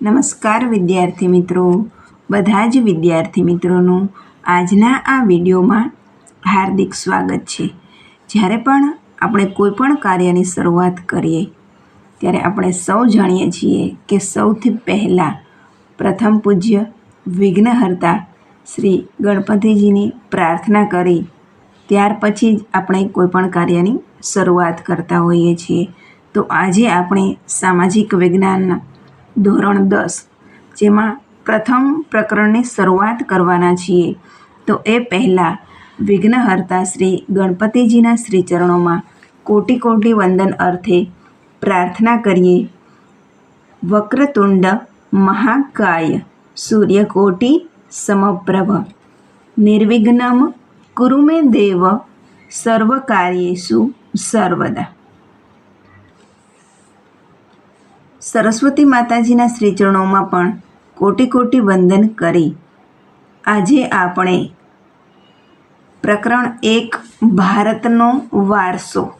નમસ્કાર વિદ્યાર્થી મિત્રો. બધા જ વિદ્યાર્થી મિત્રોનું આજના આ વિડીયોમાં હાર્દિક સ્વાગત છે. જ્યારે પણ આપણે કોઈ પણ કાર્યની શરૂઆત કરીએ, ત્યારે આપણે સૌ જાણીએ છીએ કે સૌથી પહેલાં પ્રથમ પૂજ્ય વિઘ્નહર્તા શ્રી ગણપતિજીની પ્રાર્થના કરી. ત્યાર પછી જ આપણે કોઈપણ કાર્યની શરૂઆત કરતા હોઈએ છીએ. તો આજે આપણે સામાજિક વિજ્ઞાનના ધોરણ દસ, જેમાં પ્રથમ પ્રકરણની શરૂઆત કરવાના છીએ. તો એ પહેલાં વિઘ્નહર્તા શ્રી ગણપતિજીના શ્રીચરણોમાં કોટી કોટી વંદન અર્થે પ્રાર્થના કરીએ. વક્રતુંડ મહાકાય સૂર્યકોટી સમપ્રભ. નિર્વિઘ્નમ કુરુમે દેવ સર્વકાર્યેશુ સર્વદા. સરસ્વતી માતાજીના શ્રીચરણોમાં પણ કોટી કોટી વંદન કરી. આજે આપણે પ્રકરણ એક, ભારતનો વારસો.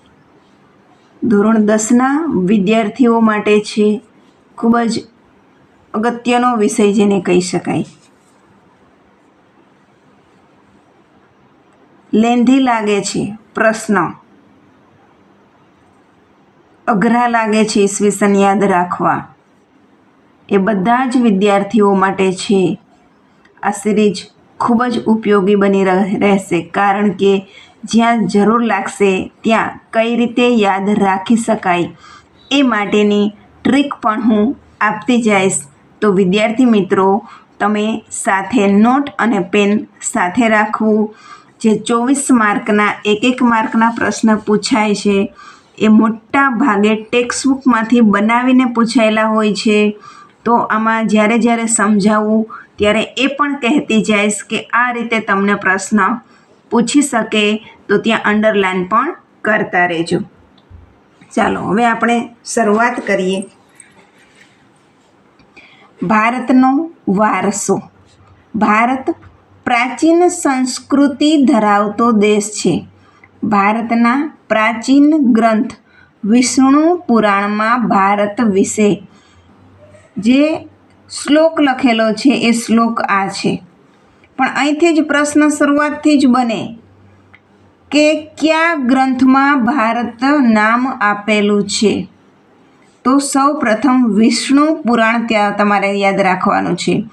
ધોરણ દસના વિદ્યાર્થીઓ માટે છે ખૂબ જ અગત્યનો વિષય જેને કહી શકાય. લેંધી લાગે છે, પ્રશ્ન અઘરા લાગે છે ઈસવીસન યાદ રાખવા. એ બધા જ વિદ્યાર્થીઓ માટે છે. આ સિરીજ ખૂબ જ ઉપયોગી બની રહેશે કારણ કે જ્યાં જરૂર લાગશે ત્યાં કઈ રીતે યાદ રાખી શકાય એ માટેની ટ્રીક પણ હું આપતી જઈશ. તો વિદ્યાર્થી મિત્રો, તમે સાથે નોટ અને પેન સાથે રાખવું. જે ચોવીસ માર્કના એક એક માર્કના પ્રશ્ન પૂછાય છે એ મોટા ભાગે ટેક્સ્ટબુકમાંથી બનાવીને પૂછાયેલા હોય છે. તો આમાં જ્યારે જ્યારે સમજાવવું ત્યારે એ પણ કહેતી જઈશ કે આ રીતે તમને પ્રશ્ન પૂછી શકે, તો ત્યાં અંડરલાઇન પણ કરતા રહેજો. ચાલો, હવે આપણે શરૂઆત કરીએ. ભારતનો વારસો. ભારત પ્રાચીન સંસ્કૃતિ ધરાવતો દેશ છે. ભારતના પ્રાચીન ગ્રંથ વિષ્ણુ પુરાણમાં ભારત વિશે. જે શ્લોક લખેલો છે એ શ્લોક આ છે. પણ અહીંથી જ પ્રશ્ન શરૂઆતથી જ બને કે કયા ગ્રંથમાં ભારત નામ આપેલું છે? તો સૌ પ્રથમ વિષ્ણુ પુરાણ ત્યાં તમારે યાદ રાખવાનું છે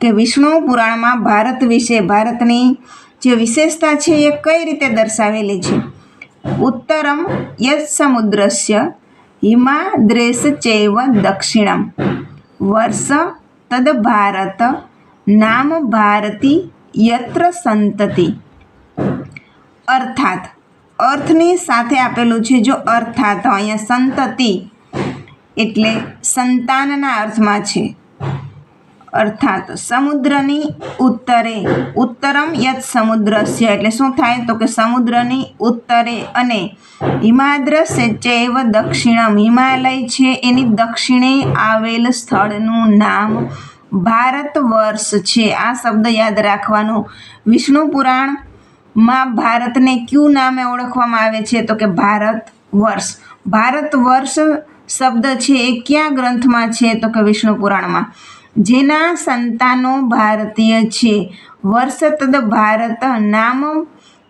કે વિષ્ણુ પુરાણમાં ભારત વિશે ભારતની જે વિશેષતા છે એ કઈ રીતે દર્શાવેલી છે? ઉત્તરમ યત સમુદ્રસ્ય હિમાદ્રેશ ચૈવ દક્ષિણમ વર્ષ તદ ભારત નામ ભારતી યત્ર સંતતિ અર્થાત અર્થની સાથે આપેલું છે જો અર્થાત અહીંયા સંતતિ એટલે સંતાનના અર્થમાં છે અર્થાત સમુદ્રની ઉત્તરે ઉત્તરમ યત સમુદ્રસ્ય. એટલે શું થાય? તો કે સમુદ્રની ઉત્તરે અને હિમાદ્રસ ચૈવ દક્ષિણમ. હિમાલય છે એની દક્ષિણે આવેલ સ્થળનું નામ ભારત વર્ષ છે. આ શબ્દ યાદ રાખવાનું. વિષ્ણુ પુરાણમાં ભારતને ક્યુ નામે ઓળખવામાં આવે છે? તો કે ભારત વર્ષ ભારત વર્ષ શબ્દ છે એ ક્યાં ગ્રંથમાં છે? તો કે વિષ્ણુ પુરાણમાં. જેના સંતાનો ભારતીય છે. વર્ષ તદ ભારત નામ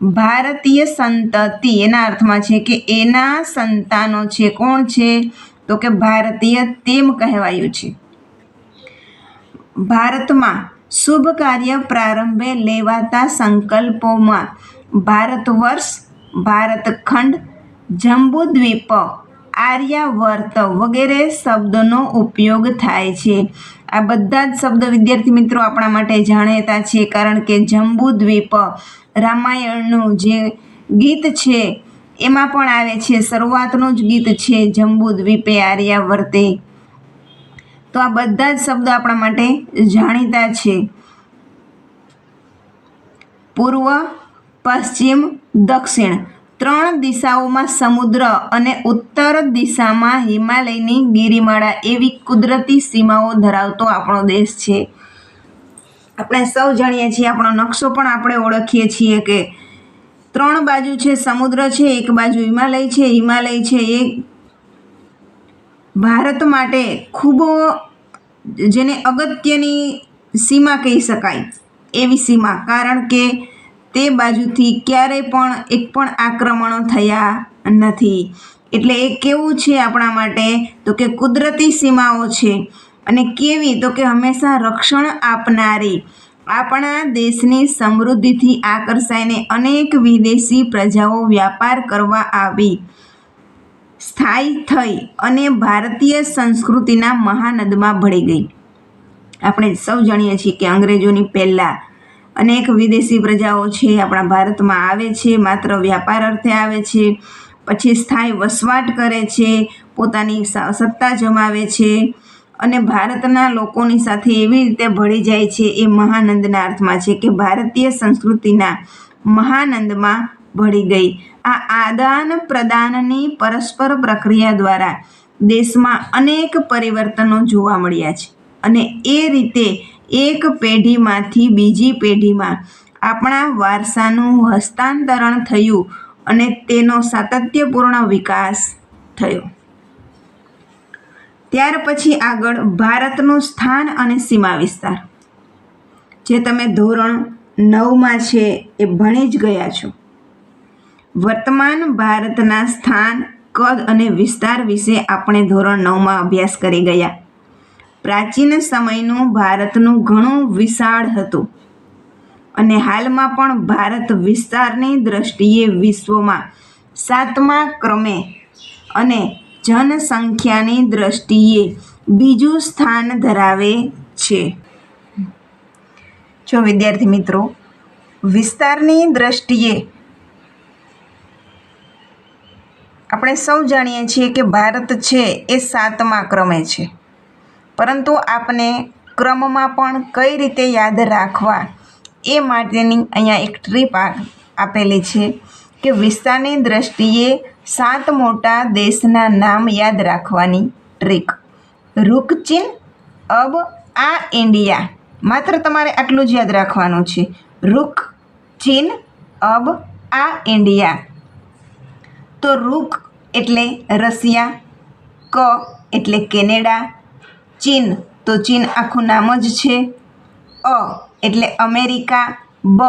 ભારતીય સંતતિ. એના અર્થમાં છે કે એના સંતાનો છે. કોણ છે? તો કે ભારતીય તેમ કહેવાયું છે. ભારતમાં શુભ કાર્ય પ્રારંભે લેવાતા સંકલ્પોમાં ભારત વર્ષ ભારતખંડ જંબુદ્વીપ આર્યાવર્ત વગેરે શબ્દનો ઉપયોગ થાય છે. આ બધા જ શબ્દ વિદ્યાર્થી મિત્રો આપણા માટે જાણીતા છે કારણ કે જંબુદ્વીપ રામાયણનું જે ગીત છે એમાં પણ આવે છે, શરૂઆતનું જ ગીત છે જંબુદ્વીપે આર્યાવર્તે. તો આ બધા જ શબ્દ આપણા માટે જાણીતા છે. પૂર્વ, પશ્ચિમ, દક્ષિણ ત્રણ દિશાઓમાં સમુદ્ર અને ઉત્તર દિશામાં હિમાલયની ગિરિમાળા એવી કુદરતી સીમાઓ ધરાવતો આપણો દેશ છે. આપણે સૌ જાણીએ છીએ, આપણો નકશો પણ આપણે ઓળખીએ છીએ કે ત્રણ બાજુ છે સમુદ્ર છે, એક બાજુ હિમાલય છે. હિમાલય છે એ ભારત માટે ખૂબ જેને અગત્યની સીમા કહી શકાય એવી સીમા. કારણ કે તે બાજુથી ક્યારેય પણ એક પણ આક્રમણો થયા નથી. એટલે એ કેવું છે આપણા માટે? તો કે કુદરતી સીમાઓ છે. અને કેવી? તો કે હંમેશા રક્ષણ આપનારી. આપણા દેશની સમૃદ્ધિથી આકર્ષાઈને અનેક વિદેશી પ્રજાઓ વ્યાપાર કરવા આવી. સ્થાયી થઈ અને ભારતીય સંસ્કૃતિના મહાનદમાં ભળી ગઈ. આપણે સૌ જાણીએ છીએ કે અંગ્રેજોની પહેલાં અનેક વિદેશી પ્રજાઓ છે, આપણા ભારતમાં આવે છે, માત્ર વ્યાપાર અર્થે આવે છે, પછી સ્થાયી વસવાટ કરે છે, પોતાની સત્તા જમાવે છે અને ભારતના લોકોની સાથે એવી રીતે ભળી જાય છે એ મહાનંદના અર્થમાં છે કે ભારતીય સંસ્કૃતિના મહાનંદમાં ભળી ગઈ. આ આદાન પ્રદાનની પરસ્પર પ્રક્રિયા દ્વારા દેશમાં અનેક પરિવર્તનો જોવા મળ્યા છે અને એ રીતે એક પેઢીમાંથી બીજી પેઢીમાં આપણા વારસાનું હસ્તાંતરણ થયું અને તેનો સાતત્યપૂર્ણ વિકાસ થયો. ત્યાર પછી આગળ ભારતનું સ્થાન અને સીમા વિસ્તાર. જે તમે ધોરણ નવમાં છે એ ભણી જ ગયા છો. વર્તમાન ભારતના સ્થાન, કદ અને વિસ્તાર વિશે આપણે ધોરણ નવમાં અભ્યાસ કરી ગયા. પ્રાચીન સમયનું ભારતનું ઘણું વિશાળ હતું. અને હાલમાં પણ ભારત વિસ્તારની દ્રષ્ટિએ વિશ્વમાં સાતમા ક્રમે અને જનસંખ્યાની દ્રષ્ટિએ બીજું સ્થાન ધરાવે છે. જો વિદ્યાર્થી મિત્રો, વિસ્તારની દ્રષ્ટિએ આપણે સૌ જાણીએ છીએ કે ભારત છે એ સાતમા ક્રમે છે. પરંતુ આપને ક્રમમાં પણ કઈ રીતે યાદ રાખવા એ માટેની અહીંયા એક ટ્રીપ આપેલી છે કે વિસ્તારની દ્રષ્ટિએ સાત મોટા દેશના નામ યાદ રાખવાની ટ્રીક રૂકચીન, અબ, આ ઇન્ડિયા. માત્ર તમારે આટલું જ યાદ રાખવાનું છે. રૂક ચીન અબ, આ ઇન્ડિયા. તો રૂક એટલે રશિયા, ક એટલે કેનેડા ચીન. તો ચીન આખું નામ જ છે અ, એટલે અમેરિકા, બ,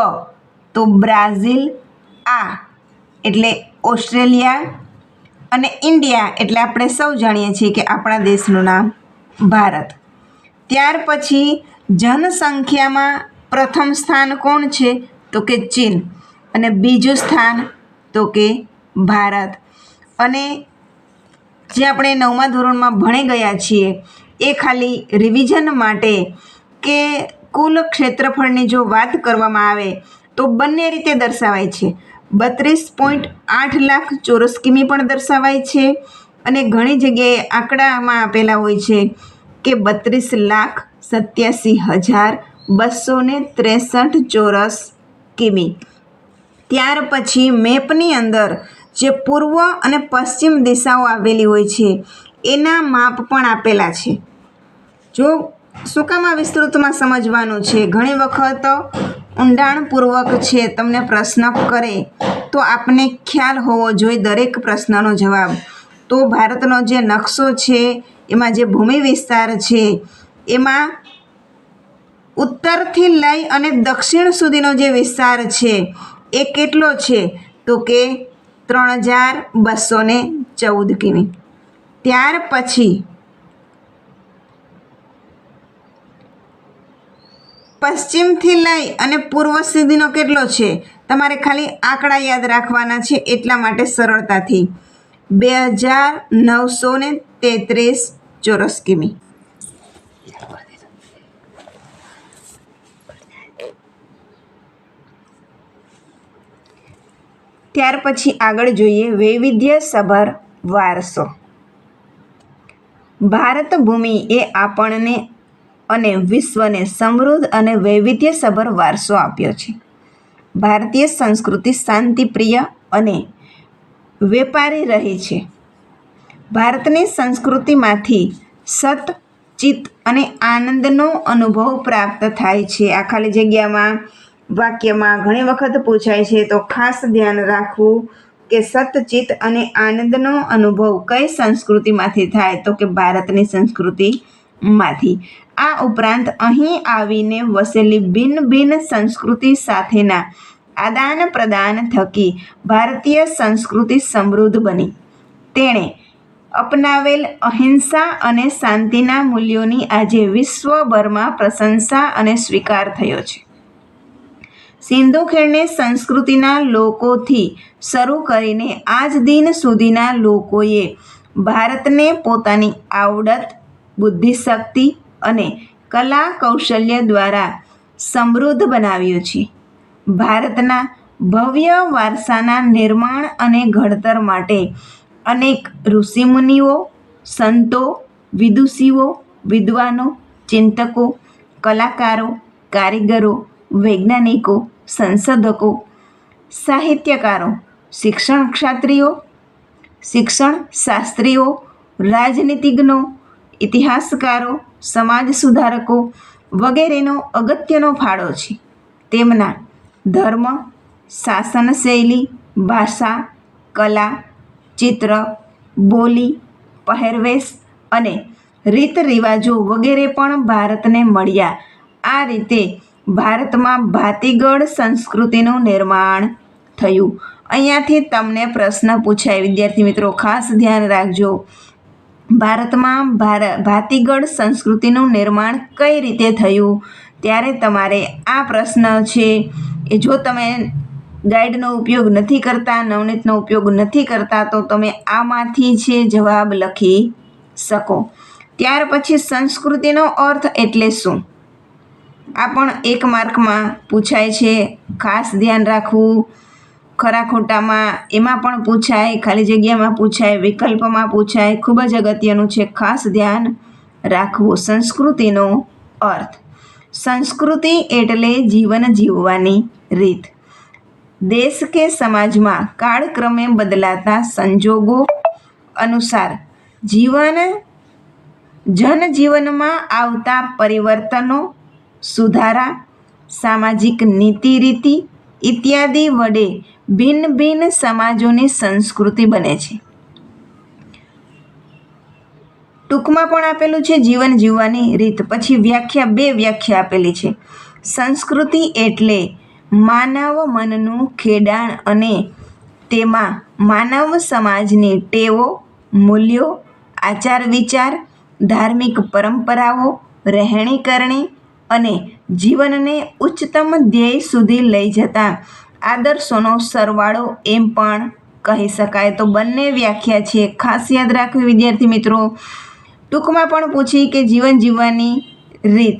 તો બ્રાઝિલ, આ, એટલે ઓસ્ટ્રેલિયા અને ઇન્ડિયા, એટલે આપણે સૌ જાણીએ છીએ કે આપણા દેશનું નામ ભારત. ત્યાર પછી જનસંખ્યામાં પ્રથમ સ્થાન કોણ છે? તો કે ચીન. અને બીજું સ્થાન તો કે ભારત. અને જે આપણે નવમા ધોરણમાં ભણી ગયા છીએ એ ખાલી રિવિઝન માટે કે કુલ ક્ષેત્રફળની જો વાત કરવામાં આવે તો બંને રીતે દર્શાવાય છે. બત્રીસ પોઈન્ટ આઠ લાખ ચોરસ કિમી પણ દર્શાવાય છે અને ઘણી જગ્યાએ આંકડામાં આપેલા હોય છે કે બત્રીસ લાખ સત્યાસી હજાર બસો ત્રેસઠ ચોરસ કિમી. ત્યાર પછી મેપની અંદર જે પૂર્વ અને પશ્ચિમ દિશાઓ આવેલી હોય છે, એના માપ પણ આપેલા છે. જો શું કામ આ વિસ્તૃતમાં સમજવાનું છે, ઘણી વખત ઊંડાણપૂર્વક છે, તમને પ્રશ્ન કરે તો આપને ખ્યાલ હોવો જોઈએ દરેક પ્રશ્નનો જવાબ. તો ભારતનો જે નકશો છે, એમાં જે ભૂમિ વિસ્તાર છે, એમાં ઉત્તરથી લઈ અને દક્ષિણ સુધીનો જે વિસ્તાર છે, એ કેટલો છે? તો કે ત્રણ હજાર બસો ચૌદ કિમી. ત્યાર પછી પશ્ચિમથી લઈ અને પૂર્વ સુધીનો કેટલો છે? તમારે ખાલી આંકડા યાદ રાખવાના છે એટલા માટે સરળતાથી. બે હજાર નવસો ને તેત્રીસ ચોરસ કિમી. ત્યાર પછી આગળ જોઈએ વૈવિધ્યસભર વારસો. ભારત ભૂમિ એ આપણને અને વિશ્વને સમૃદ્ધ અને વૈવિધ્યસભર વારસો આપ્યો છે. ભારતીય સંસ્કૃતિ શાંતિપ્રિય અને વેપારી રહી છે. ભારતની સંસ્કૃતિમાંથી સત, ચિત્ત અને આનંદનો અનુભવ પ્રાપ્ત થાય છે. આ ખાલી જગ્યામાં, વાક્યમાં ઘણી વખત પૂછાય છે, તો ખાસ ધ્યાન રાખવું કે સતચિત્ત અને આનંદનો અનુભવ કઈ સંસ્કૃતિમાંથી થાય? તો કે ભારતની સંસ્કૃતિ માંથી આ ઉપરાંત અહીં આવીને વસેલી ભિન્ન ભિન્ન સંસ્કૃતિ સાથેના આદાન પ્રદાન થકી ભારતીય સંસ્કૃતિ સમૃદ્ધ બની. તેણે અપનાવેલ અહિંસા અને શાંતિના મૂલ્યોની આજે વિશ્વભરમાં પ્રશંસા અને સ્વીકાર થયો છે. સિંધુ ખીણને સંસ્કૃતિના લોકોથી શરૂ કરીને આજ દિન સુધીના લોકોએ ભારતને પોતાની આવડત, બુદ્ધિશક્તિ અને કલા કૌશલ્ય દ્વારા સમૃદ્ધ બનાવ્યું છે. ભારતના ભવ્ય વારસાના નિર્માણ અને ઘડતર માટે અનેક ઋષિમુનિઓ, સંતો, વિદુષીઓ, વિદ્વાનો, ચિંતકો, કલાકારો, કારીગરો, વૈજ્ઞાનિકો, સંશોધકો, સાહિત્યકારો, શિક્ષણ ક્ષાત્રીઓ શિક્ષણ શાસ્ત્રીઓ રાજનીતિજ્ઞો ઇતિહાસકારો, સમાજ સુધારકો વગેરેનો અગત્યનો ફાળો છે. તેમના ધર્મ, શાસન શૈલી, ભાષા, કલા, ચિત્ર, બોલી, પહેરવેશ અને રીત રિવાજો વગેરે પણ ભારતને મળ્યા. આ રીતે ભારતમાં ભાતીગળ સંસ્કૃતિનું નિર્માણ થયું. અહીંયાથી તમને પ્રશ્ન પૂછાય. વિદ્યાર્થી મિત્રો, ખાસ ધ્યાન રાખજો. ભારતમાં ભાર, ભાતીગળ સંસ્કૃતિનું નિર્માણ કઈ રીતે થયું? ત્યારે તમારે આ પ્રશ્ન છે એ જો તમે ગાઈડનો ઉપયોગ નથી કરતા, નવનીતનો ઉપયોગ નથી કરતા, તો તમે આમાંથી છે જવાબ લખી શકો. ત્યાર પછી સંસ્કૃતિનો અર્થ એટલે શું? આ પણ એક માર્કમાં પૂછાય છે. ખાસ ધ્યાન રાખવું. ખરા ખોટામાં એમાં પણ પૂછાય, ખાલી જગ્યામાં પૂછાય, વિકલ્પમાં પૂછાય. ખૂબ જ અગત્યનું છે ખાસ ધ્યાન રાખવું સંસ્કૃતિનો અર્થ. સંસ્કૃતિ એટલે જીવન જીવવાની રીત. દેશ કે સમાજમાં કાળક્રમે બદલાતા સંજોગો અનુસાર જીવન જનજીવનમાં આવતા પરિવર્તનો, સુધારા, સામાજિક નીતિ રીતિ ઇત્યાદિ વડે ભિન્ન ભિન્ન સમાજોની સંસ્કૃતિ બને છે. ટૂંકમાં પણ આપેલું છે જીવન જીવવાની રીત. પછી વ્યાખ્યા બે વ્યાખ્યા આપેલી છે. સંસ્કૃતિ એટલે માનવ મનનું ખેડાણ અને તેમાં માનવ સમાજની ટેવો, મૂલ્યો, આચાર વિચાર, ધાર્મિક પરંપરાઓ રહેણી કરણી અને જીવનને ઉચ્ચતમ ધ્યેય સુધી લઈ જતા આદર્શોનો સરવાળો એમ પણ કહી શકાય. તો બંને વ્યાખ્યા છે. ખાસ યાદ રાખવી વિદ્યાર્થી મિત્રો, ટૂંકમાં પણ પૂછી કે જીવન જીવવાની રીત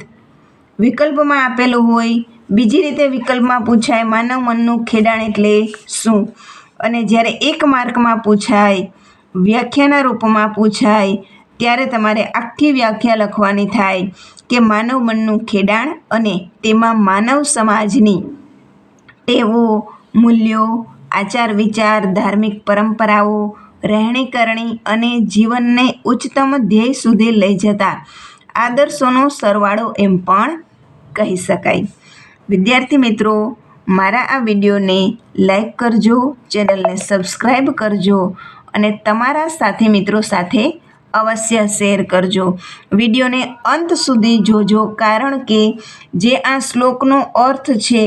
વિકલ્પમાં આપેલું હોય, બીજી રીતે વિકલ્પમાં પૂછાય માનવ મનનું ખેડાણ એટલે શું? અને જ્યારે એક માર્કમાં પૂછાય, વ્યાખ્યાના રૂપમાં પૂછાય, ત્યારે તમારે આખી વ્યાખ્યા લખવાની થાય કે માનવ મનનું ખેડાણ અને તેમાં માનવ સમાજની ટેવો મૂલ્યો આચાર વિચાર ધાર્મિક પરંપરાઓ રહેણી કરણી અને જીવનને ઉચ્ચતમ ધ્યેય સુધી લઈ જતા આદર્શોનો સરવાળો એમ પણ કહી શકાય. વિદ્યાર્થી મિત્રો, મારા આ વિડીયોને લાઈક કરજો, ચેનલને સબસ્ક્રાઈબ કરજો અને તમારા સાથી મિત્રો સાથે અવશ્ય શેર કરજો. વિડીયોને અંત સુધી જોજો કારણ કે જે આ શ્લોકનો અર્થ છે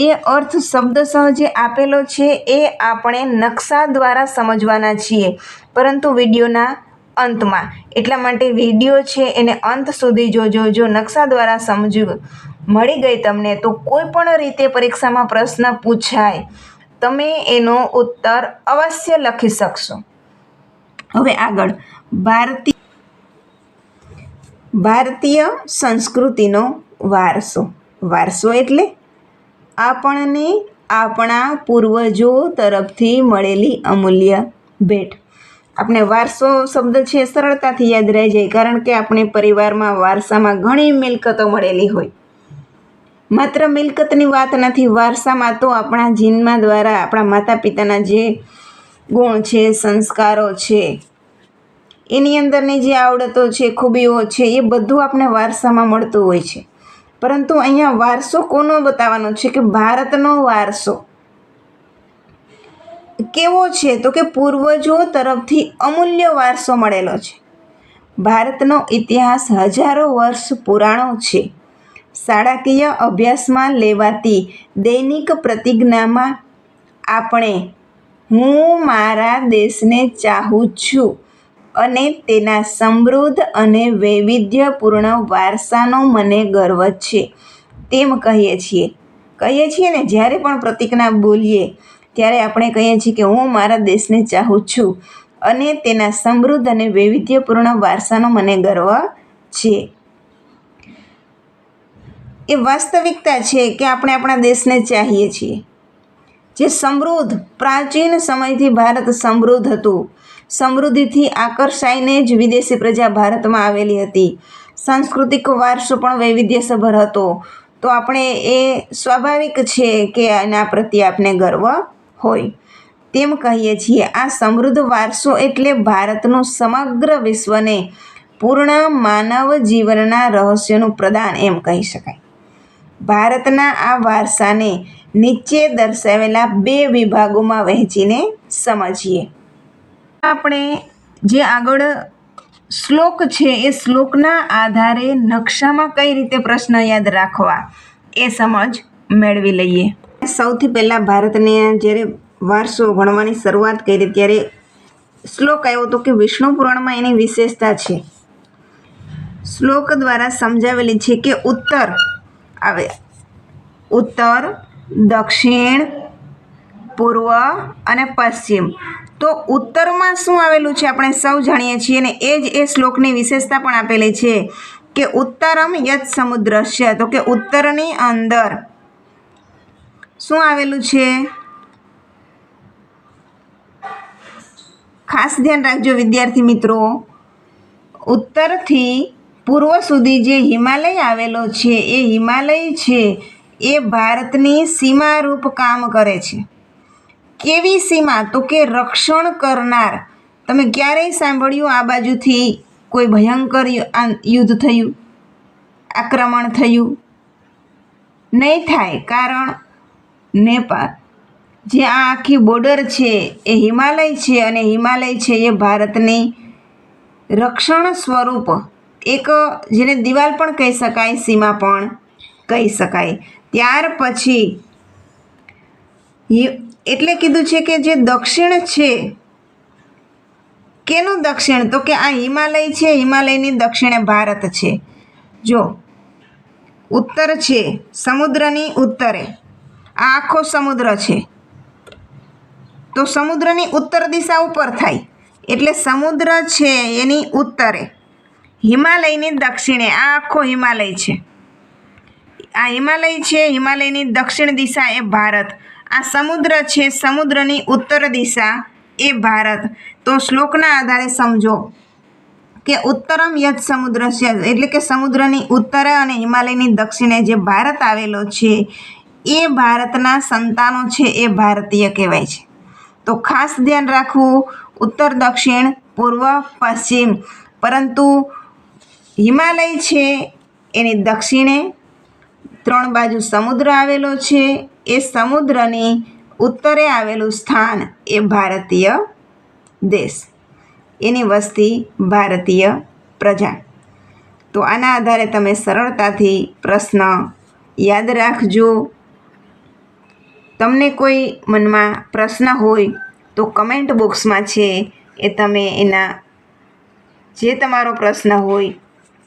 એ અર્થ શબ્દ જે આપેલો છે એ આપણે નકશા દ્વારા સમજવાના છીએ. પરંતુ વિડીયોના અંતમાં, એટલા માટે વીડિયો છે એને અંત સુધી જોજો. જો નકશા દ્વારા સમજવું મળી ગઈ તમને, તો કોઈ પણ રીતે પરીક્ષામાં પ્રશ્ન પૂછાય. તમે એનો ઉત્તર અવશ્ય લખી શકશો. હવે આગળ. ભારતીય ભારતીય સંસ્કૃતિનો વારસો. વારસો એટલે આપણને આપણા પૂર્વજો તરફથી મળેલી અમૂલ્ય ભેટ. આપણે વારસો શબ્દ છે, સરળતાથી યાદ રહી જાય, કારણ કે આપણે પરિવારમાં વારસામાં ઘણી મિલકતો મળેલી હોય. માત્ર મિલકતની વાત નથી, વારસામાં તો આપણા જીનમાં દ્વારા આપણા માતા પિતાના જે ગુણ છે, સંસ્કારો છે, એની અંદરની જે આવડતો છે, ખૂબીઓ છે, એ બધું આપણે વારસામાં મળતું હોય છે. પરંતુ અહીંયા વારસો કોનો બતાવવાનો છે કે ભારતનો વારસો? કેવો છે? તો કે પૂર્વજો તરફથી અમૂલ્ય વારસો મળેલો છે. ભારતનો ઇતિહાસ હજારો વર્ષ પુરાણો છે. શાળાકીય અભ્યાસમાં લેવાતી દૈનિક પ્રતિજ્ઞામાં આપણે હું મારા દેશને ચાહું છું. અને તેના સમૃદ્ધ અને વૈવિધ્યપૂર્ણ વારસાનો મને ગર્વ છે. તેમ કહીએ છીએ. કહીએ છીએ ને, જ્યારે પણ પ્રતિજ્ઞા બોલીએ, ત્યારે આપણે કહીએ છીએ કે હું મારા દેશને ચાહું છું અને તેના સમૃદ્ધ અને વૈવિધ્યપૂર્ણ વારસાનો મને ગર્વ છે. એ વાસ્તવિકતા છે કે આપણે આપણા દેશને ચાહીએ છીએ. જે સમૃદ્ધ, પ્રાચીન સમયથી ભારત સમૃદ્ધ હતું. સમૃદ્ધિથી આકર્ષાઈને જ વિદેશી પ્રજા ભારતમાં આવેલી હતી. સાંસ્કૃતિક વારસો પણ વૈવિધ્યસભર હતો. તો આપણે એ સ્વાભાવિક છે કે એના પ્રત્યે આપણે ગર્વ હોય. તેમ કહીએ છીએ, આ સમૃદ્ધ વારસો એટલે ભારતનું સમગ્ર વિશ્વને પૂર્ણ માનવ જીવનના રહસ્યનું પ્રદાન એમ કહી શકાય. ભારતના આ વારસાને નીચે દર્શાવેલા બે વિભાગોમાં વહેંચીને સમજીએ. આપણે જે આગળ શ્લોક છે, એ શ્લોકના આધારે નકશામાં કઈ રીતે પ્રશ્ન યાદ રાખવા, એ સમજ મેળવી લઈએ. સૌથી પહેલાં ભારતને જ્યારે વારસો ભણવાની શરૂઆત કરી, ત્યારે શ્લોક આવ્યો હતો કે વિષ્ણુ પુરાણમાં એની વિશેષતા છે. શ્લોક દ્વારા સમજાવેલી છે કે ઉત્તર આવે. ઉત્તર, દક્ષિણ પૂર્વ અને પશ્ચિમ. તો ઉત્તરમાં શું આવેલું છે આપણે સૌ જાણીએ છીએ અને એ જ એ શ્લોકની વિશેષતા પણ આપેલી છે કે ઉત્તરમ યત છે તો કે ઉત્તરની અંદર શું આવેલું છે? ખાસ ધ્યાન રાખજો વિદ્યાર્થી મિત્રો. ઉત્તરથી પૂર્વ સુધી જે હિમાલય આવેલો છે, એ હિમાલય છે, એ ભારતની સીમારૂપ કામ કરે છે. કેવી સીમા? તો કે રક્ષણ કરનાર. તમે ક્યારેય સાંભળ્યું આ બાજુથી કોઈ ભયંકર યુદ્ધ થયું? આક્રમણ થયું? નહીં થાય, કારણ નેપાળ, જે આ આખી બોર્ડર છે, એ હિમાલય છે અને હિમાલય છે એ ભારતની રક્ષણ સ્વરૂપ. એક જેને દિવાલ પણ કહી શકાય, સીમા પણ કહી શકાય. ત્યાર પછી એટલે કીધું છે કે જે દક્ષિણ છે, કેનું દક્ષિણ? તો કે આ હિમાલય છે, હિમાલયની દક્ષિણે ભારત છે. જો, ઉત્તર છે, સમુદ્રની ઉત્તરે. આ આખો સમુદ્ર છે. તો સમુદ્રની ઉત્તર દિશા ઉપર થાય. એટલે સમુદ્ર છે એની ઉત્તરે. હિમાલયની દક્ષિણે, આ આખો હિમાલય છે. આ હિમાલય છે, હિમાલયની દક્ષિણ દિશા એ ભારત. આ સમુદ્ર છે, સમુદ્રની ઉત્તર દિશા એ ભારત. તો શ્લોકના આધારે સમજો કે ઉત્તરમ યજ સમુદ્ર છે, એટલે કે સમુદ્રની ઉત્તરે અને હિમાલયની દક્ષિણે જે ભારત આવેલો છે, એ ભારતના સંતાનો છે, એ ભારતીય કહેવાય છે. તો ખાસ ધ્યાન રાખવું, ઉત્તર, દક્ષિણ, પૂર્વ, પશ્ચિમ. પરંતુ હિમાલય છે, એની દક્ષિણે ત્રણ બાજુ સમુદ્ર આવેલો છે એ સમુદ્રની ઉત્તરે આવેલું સ્થાન એ ભારતીય દેશ. એની વસ્તી ભારતીય પ્રજા. તો આના આધારે તમે સરળતાથી પ્રશ્ન યાદ રાખજો. તમને કોઈ મનમાં પ્રશ્ન હોય તો કમેન્ટ બોક્સમાં છે એ તમે એના જે તમારો પ્રશ્ન હોય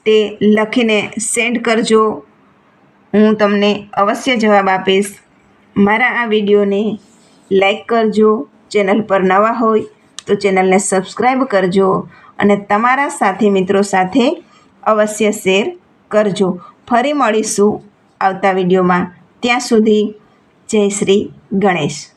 તે લખીને સેન્ડ કરજો. હું તમને અવશ્ય જવાબ આપીશ. મારા આ વિડીયોને લાઈક કરજો, ચેનલ પર નવા હોય તો ચેનલને સબસ્ક્રાઈબ કરજો અને તમારા સાથી મિત્રો સાથે અવશ્ય શેર કરજો. ફરી મળીશું આવતા વિડીયોમાં. ત્યાં સુધી જય શ્રી ગણેશ.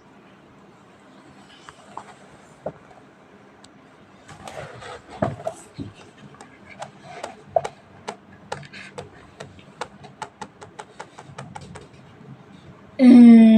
嗯